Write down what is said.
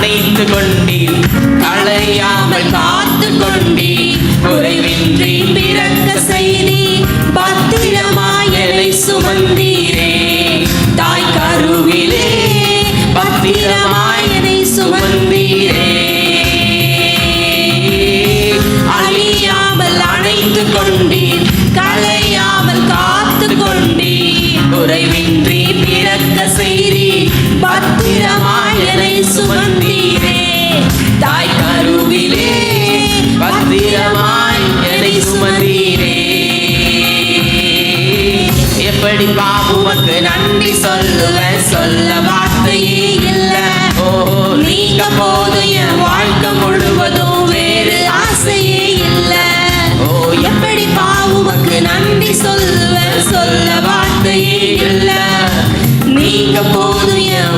அணைத்து கொண்டீர் அழையாமல் காத்து கொண்டீர் குறைவின்றி பிறக்க செய்தி பத்திரமாயலை சுமந்தீரே. தாய் கருவிலே பத்திரமாயனை சுமந்தீரே. அழியாமல் அணைத்து கொண்டீர் கலையாமல் காத்து கொண்டீர் குறைவின்றி பத்திரமாயனை சுமந்தீரே. தாய் கருவிலே பத்திரமாய் என்னை சுமந்தீரே. எப்படி பாபுவுக்கு நன்றி சொல்லுவேன் சொல்ல வார்த்தையே இல்ல. ஓ நீங்க போதும் என் வாழ்க்கை முழுவதும் வேறு ஆசையே இல்ல. ஓ எப்படி பாபுவுக்கு நன்றி சொல்லுவேன் சொல்ல வார்த்தையே இல்ல. நீங்க போதும் என்